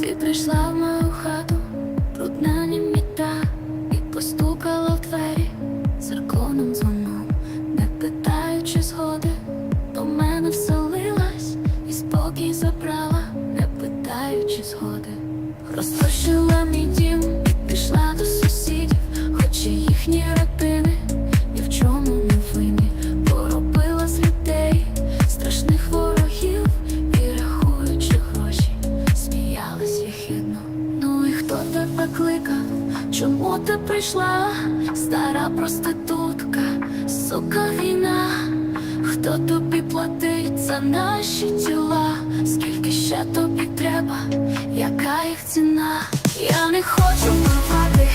Ти прийшла в мою хату, брудна німіта, і постукала в двері церковним дзвоном, не питаючи згоди, до мене вселилась і спокій забрала, не питаючи згоди. розтощила мій дім пішла до проститутка, сука війна. Хто тобі платить за наші тіла? Скільки ще тобі треба? Яка їх ціна? Я не хочу вбивати,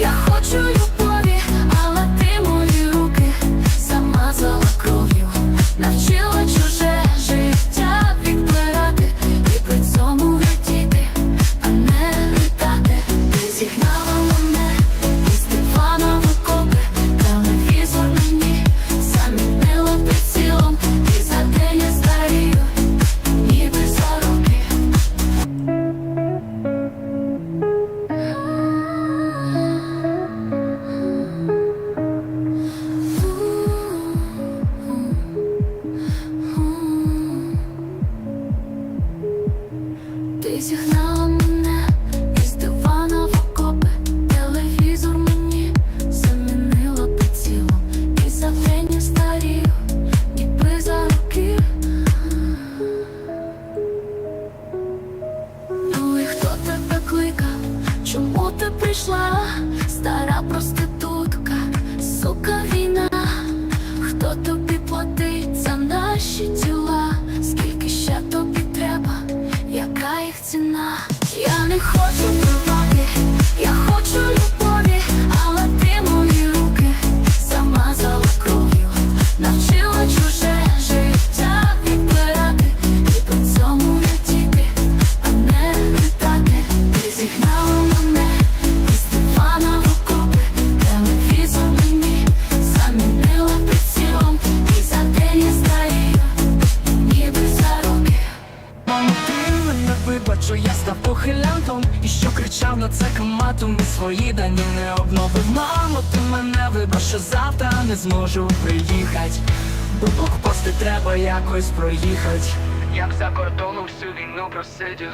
я хочу любові, але ти мої руки замазала кров'ю, навчила чуже Ти зігнала треба якось проїхать Як за кордоном всю війну просидів.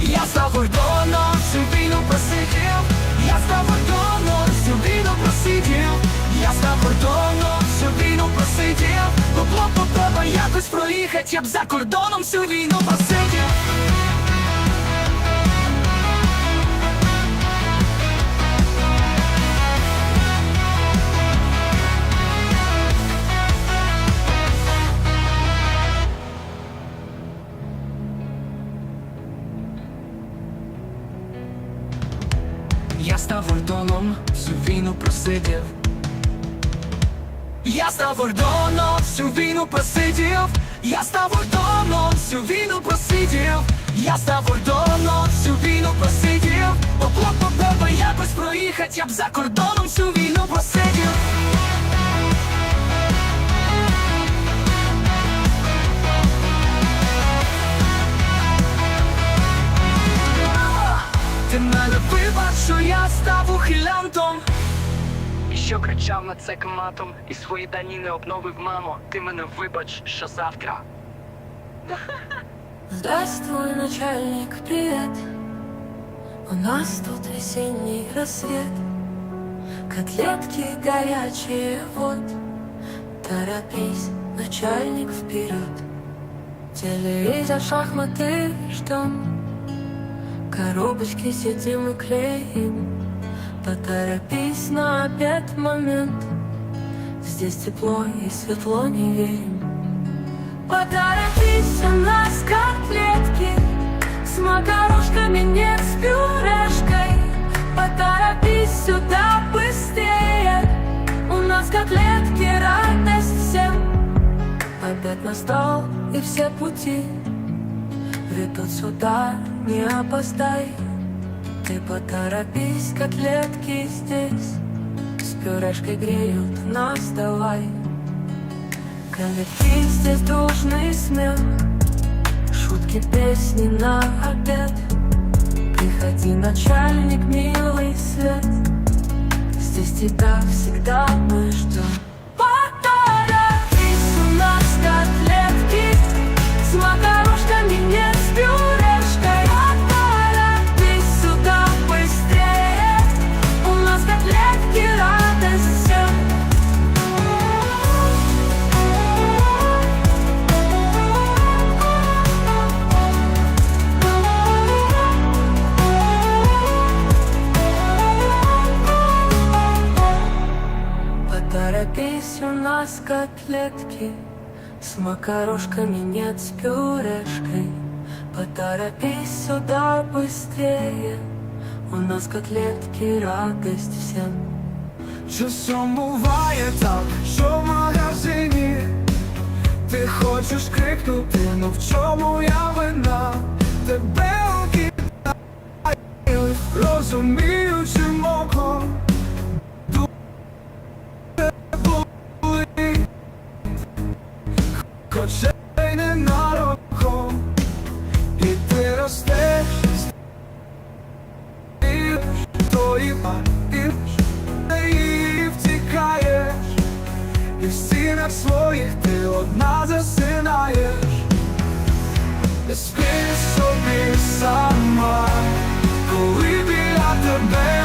Я став кордоном, всю війну просидів. Я став кордоном, всю війну просидів. Я став кордоном, всю війну просидів. Бо блок треба якось проїхать Я б за кордоном всю війну просидів став кордоном, всю війну просидів. Я став кордоном, всю війну просидів. Я став кордоном, всю війну просидів. Бо блок якось проїхать Я б за кордоном всю війну просидів. Ти мене вибач, що я став ухилянтом що кричав на це матом І свої дані не обновив, мамо? Ти мене вибач, що завтра. Здравствуй, начальник, привет. У нас тут весенний рассвет. Котлетки горячие, вот. Торопись, начальник, вперед. Телевизор, шахматы ждем. Коробочки сидим и клеим Поторопись на обед момент. Здесь тепло и светло не верим. Поторопись, у нас котлетки С макарошками, нет, с пюрешкой. Поторопись сюда быстрее. У нас котлетки, радость всем. Обед настал, и все пути Ведут сюда, не опоздай Ты поторопись, котлетки здесь. С пюрешкой греют нас, давай. Коллектив здесь дружный смех. Шутки, песни на обед. Приходи, начальник, милый свет. Здесь тебя всегда мы ждем нас котлетки С макарошками нет, с пюрешкой. Поторопись сюда быстрее. У нас котлетки, радость всем. Часом буває так, що в магазині? Ти хочеш крикнути, ну в чому я вина? Тебе окидають, розуміючим тої париш і втікаєш, і в стінах своїх ти одна засинаєш, і спиш собі сама, коли біля тебе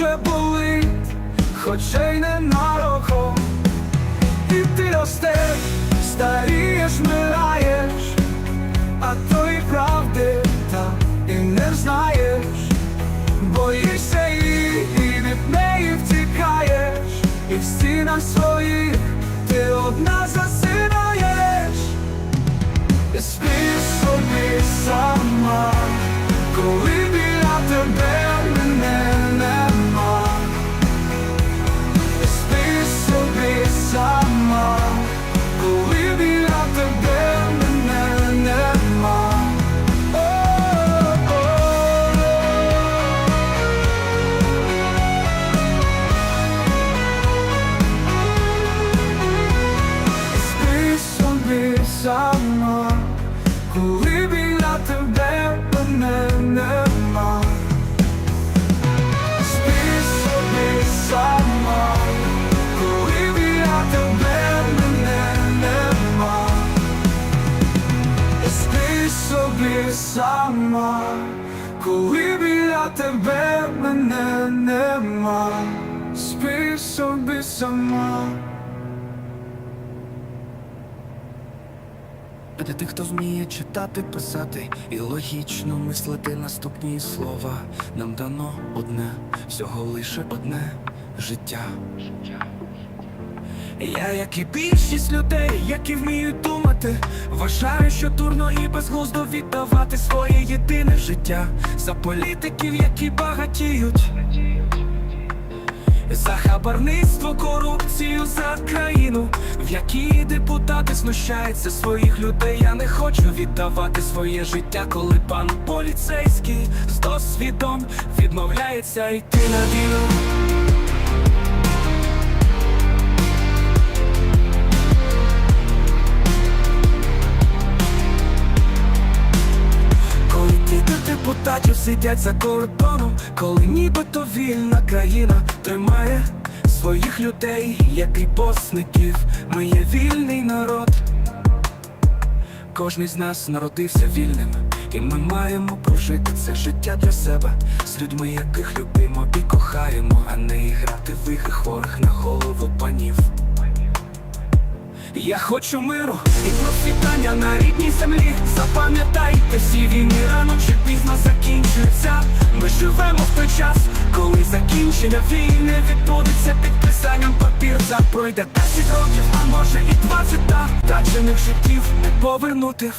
Дуже болить, хоча й не нароком. І ти ростеш, старієш, мираєш А тої правди так і не знаєш. Боїшся її і від неї втікаєш, і в стінах своїх ти одна засинаєш, і спиш собі сама, коли собі сама, коли біля тебе мене нема. Спи собі сама. Для тих, хто вміє читати, писати і логічно мислити наступні слова, нам дано одне, всього лише одне життя. Я, як і більшість людей, які вміють думати, вважаю, що дурно і безглуздо віддавати своє єдине життя за політиків, які багатіють. За хабарництво, корупцію, за країну, в якій депутати знущаються своїх людей. Я не хочу віддавати своє життя, коли пан поліцейський з досвідом відмовляється йти на війну. Депутатів сидять за кордоном, коли нібито вільна країна тримає своїх людей, як і посників, ми є вільний народ. Кожний з нас народився вільним, і ми маємо прожити це життя для себе з людьми, яких любимо і кохаємо, а не грати в ігри хворих на голову панів. Я хочу миру і процвітання на рідній землі. Запам'ятайте, всі війни рано чи пізно закінчуються. Ми живемо в той час, коли Закінчення війни відбудеться підписанням папірця Пройде 10 років, а може і 20 та Втрачених життів не повернути